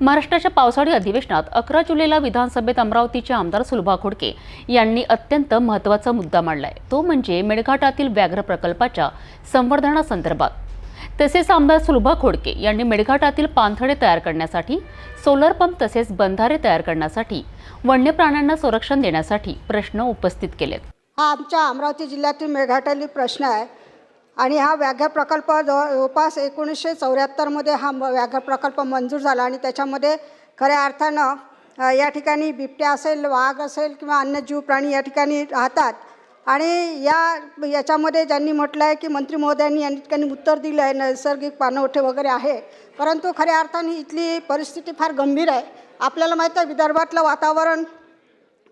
महाराष्ट्राच्या पावसाळी अधिवेशनात अकरा जुलैला विधानसभेत अमरावतीचे आमदार सुलभा खोडके यांनी अत्यंत महत्त्वाचा मुद्दा मांडलाय. तो म्हणजे मेळघाटातील व्याघ्र प्रकल्पाच्या संवर्धनासंदर्भात. तसेच आमदार सुलभा खोडके यांनी मेळघाटातील पाणथळे तयार करण्यासाठी सोलर पंप तसेच बंधारे तयार करण्यासाठी वन्य प्राण्यांना संरक्षण देण्यासाठी प्रश्न उपस्थित केलेत. हा आमच्या अमरावती जिल्ह्यातील मेळघाटातील प्रश्न आहे. आणि हा व्याघ्र प्रकल्प जवळपास एकोणीसशे चौऱ्याहत्तरमध्ये हा व्याघ्र प्रकल्प मंजूर झाला आणि त्याच्यामध्ये खऱ्या अर्थानं या ठिकाणी बिबट्या असेल वाघ असेल किंवा अन्य जीव प्राणी या ठिकाणी राहतात. आणि या याच्यामध्ये ज्यांनी म्हटलं आहे की मंत्री महोदयांनी या ठिकाणी उत्तर दिलं आहे नैसर्गिक पाणवठे वगैरे आहे. परंतु खऱ्या अर्थाने इथली परिस्थिती फार गंभीर आहे. आपल्याला माहीत आहे विदर्भातलं वातावरण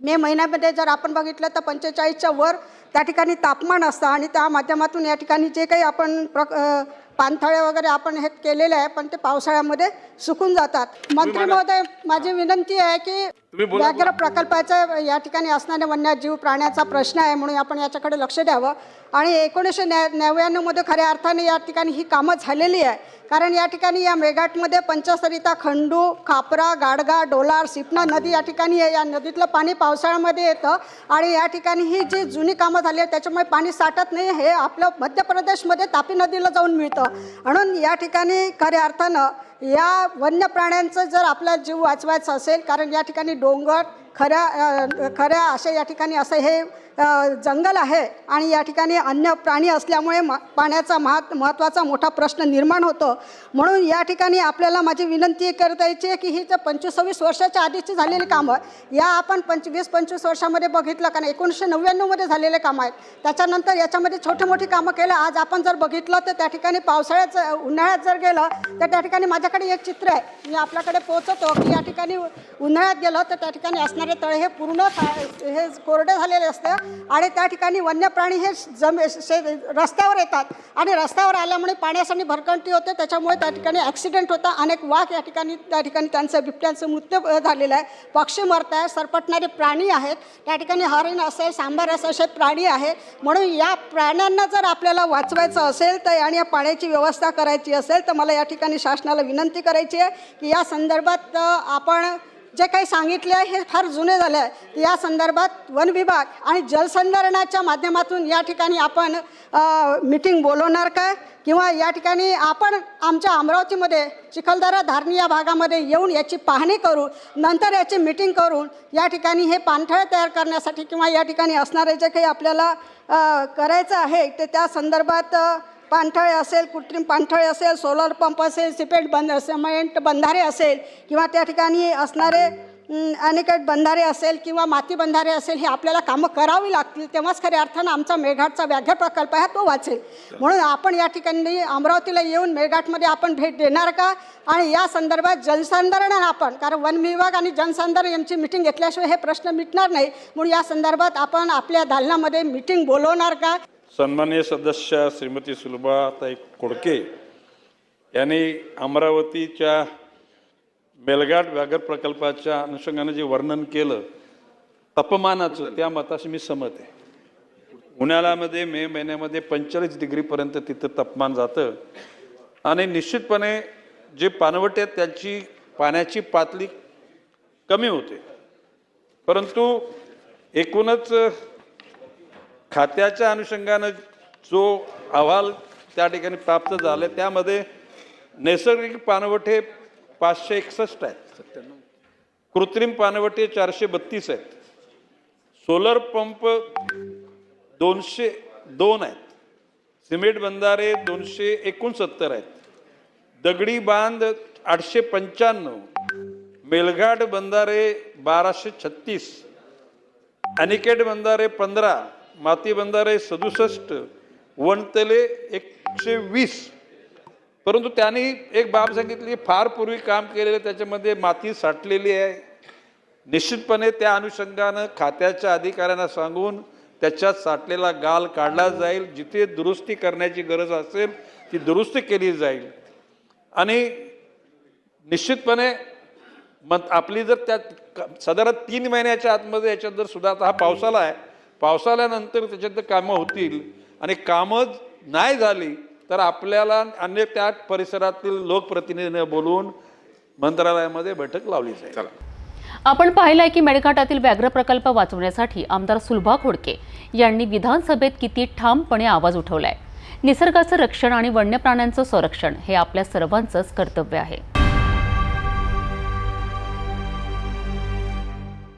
मे महिन्यामध्ये जर आपण बघितलं तर पंचेचाळीसच्या वर त्या ठिकाणी तापमान असतं आणि त्या माध्यमातून या ठिकाणी जे काही आपण प्र अ, पाणथळे वगैरे आपण हे केलेले आहे पण ते पावसाळ्यामध्ये सुकून जातात. मंत्री महोदय माझी विनंती आहे की व्याघ्र प्रकल्पाचा या ठिकाणी असणाऱ्या वन्यजीव प्राण्याचा प्रश्न आहे म्हणून आपण याच्याकडे लक्ष द्यावं. आणि एकोणीसशे नव्या नव्याण्णवमध्ये खऱ्या अर्थाने या ठिकाणी ही कामं झालेली आहे. कारण या ठिकाणी या मेघाटमध्ये पंचसरिता खंडू खापरा गाडगा डोलार सिपना नदी या ठिकाणी आहे. या नदीतलं पाणी पावसाळ्यामध्ये येतं आणि या ठिकाणी ही जी जुनी कामं झाली आहेत त्याच्यामुळे पाणी साठत नाही. हे आपलं मध्य प्रदेशमध्ये तापी नदीला जाऊन मिळतं. म्हणून या ठिकाणी खऱ्या अर्थानं या वन्य प्राण्यांचं जर आपला जीव वाचवायचा असेल कारण या ठिकाणी डोंगर खऱ्या खऱ्या अशा या ठिकाणी असं हे जंगल आहे आणि या ठिकाणी अन्य प्राणी असल्यामुळे मा पाण्याचा महा महत्त्वाचा मोठा प्रश्न निर्माण होतो. म्हणून या ठिकाणी आपल्याला माझी विनंती करता यायची आहे की ही तर पंचवीस वर्षाच्या आधीची झालेली कामं या आपण पंच वीस पंचवीस वर्षामध्ये बघितलं कारण एकोणीसशे नव्याण्णवमध्ये झालेले कामं आहेत. त्याच्यानंतर याच्यामध्ये छोटी मोठी कामं केलं. आज आपण जर बघितलं तर त्या ठिकाणी पावसाळ्यात उन्हाळ्यात जर गेलं तर त्या ठिकाणी माझ्याकडे एक चित्र आहे. मी आपल्याकडे पोहोचतो की या ठिकाणी उन्हाळ्यात गेलं तर त्या ठिकाणी असणार म्हणजे तळे हे पूर्ण हे कोरडे झालेले असते आणि त्या ठिकाणी वन्य प्राणी हे जमे शे रस्त्यावर येतात. आणि रस्त्यावर आल्यामुळे पाण्यासाठी भरकंटी होते. त्याच्यामुळे त्या ठिकाणी ॲक्सिडेंट होता. अनेक वाघ या ठिकाणी त्या ठिकाणी त्यांचं बिबट्यांचं मृत्यू झालेलं आहे. पक्षी मरत आहे सरपटणारे प्राणी आहेत. त्या ठिकाणी हरिण असेल सांबार असेल असे प्राणी आहेत म्हणून या प्राण्यांना जर आपल्याला वाचवायचं असेल तर आणि या पाण्याची व्यवस्था करायची असेल तर मला या ठिकाणी शासनाला विनंती करायची आहे की या संदर्भात आपण जे काही सांगितले आहे हे फार जुने झाले आहे. या संदर्भात वन विभाग आणि जलसंधारणाच्या माध्यमातून या ठिकाणी आपण मिटिंग बोलवणार का किंवा या ठिकाणी आपण आमच्या अमरावतीमध्ये चिखलदरा धारणी या भागामध्ये येऊन याची पाहणी करू नंतर याची मिटिंग करून या ठिकाणी हे पाणथळ तयार करण्यासाठी किंवा या ठिकाणी असणारे जे काही आपल्याला करायचं आहे ते त्या संदर्भात पाणथळे असेल कृत्रिम पाणथळे असेल सोलर पंप असेल सिमेंट बंद सिमेंट बंधारे असेल किंवा त्या ठिकाणी असणारे अनेक बंधारे असेल किंवा माती बंधारे असेल हे आपल्याला कामं करावी लागतील तेव्हाच खऱ्या अर्थानं आमचा मेळघाटचा व्याघ्र प्रकल्प आहे तो वाचेल. म्हणून आपण या ठिकाणी अमरावतीला येऊन मेळघाटमध्ये आपण भेट देणार का? आणि या संदर्भात जलसंधारण आपण कारण वन विभाग आणि जनसंधारण यांची मिटिंग घेतल्याशिवाय हे प्रश्न मिटणार नाही. म्हणून या संदर्भात आपण आपल्या दालनामध्ये मिटिंग बोलवणार का? सन्मान्य सदस्य श्रीमती सुलभाताई खोडके यांनी अमरावतीच्या मेलघाट व्याघ्र प्रकल्पाच्या अनुषंगाने जे वर्णन केलं तापमानाचं त्या मताशी मी सहमत आहे. उन्हाळ्यामध्ये मे महिन्यामध्ये पंचेचाळीस डिग्रीपर्यंत तिथं तापमान जातं. आणि निश्चितपणे जे पानवटे आहेत त्याची पाण्याची पातळी कमी होते. परंतु एकूणच खात्याच्या अनुषंगानं जो अहवाल त्या ठिकाणी प्राप्त झाला त्यामध्ये नैसर्गिक पाणवठे पाचशे एकसष्ट आहेत. कृत्रिम पानवटे चारशे बत्तीस आहेत. सोलर पंप दोनशे दोन आहेत. सिमेंट बंधारे दोनशे एकोणसत्तर आहेत. दगडी बांध आठशे पंच्याण्णव. मेलघाट बंधारे बाराशे छत्तीस. अनिकेट बंधारे पंधरा. माती बंधारे सदुसष्ट वणतले एकशे वीस. परंतु त्यांनी एक बाब सांगितली फार पूर्वी काम केलेलं त्याच्यामध्ये माती साठलेली आहे. निश्चितपणे त्या अनुषंगानं खात्याच्या अधिकाऱ्यांना सांगून त्याच्यात साठलेला गाल काढला जाईल. जिथे दुरुस्ती करण्याची गरज असेल ती दुरुस्ती केली जाईल. आणि निश्चितपणे मग आपली जर त्या साधारण तीन महिन्याच्या आतमध्ये याच्यात जर सुद्धा आता हा पावसाला आहे पावसाळ्यानंतर त्याच्यात कामं होतील आणि कामं नाही झाली तर आपल्याला अन्य त्या परिसरातील लोकप्रतिनिधींना बोलवून मंत्रालयामध्ये बैठक लावली जाईल. चला. आपण पाहिलंय की मेळघाटातील व्याघ्र प्रकल्प वाचवण्यासाठी आमदार सुलभा खोडके यांनी विधानसभेत किती ठामपणे आवाज उठवलाय. निसर्गाचं रक्षण आणि वन्य प्राण्यांचं संरक्षण हे आपल्या सर्वांचंच कर्तव्य आहे.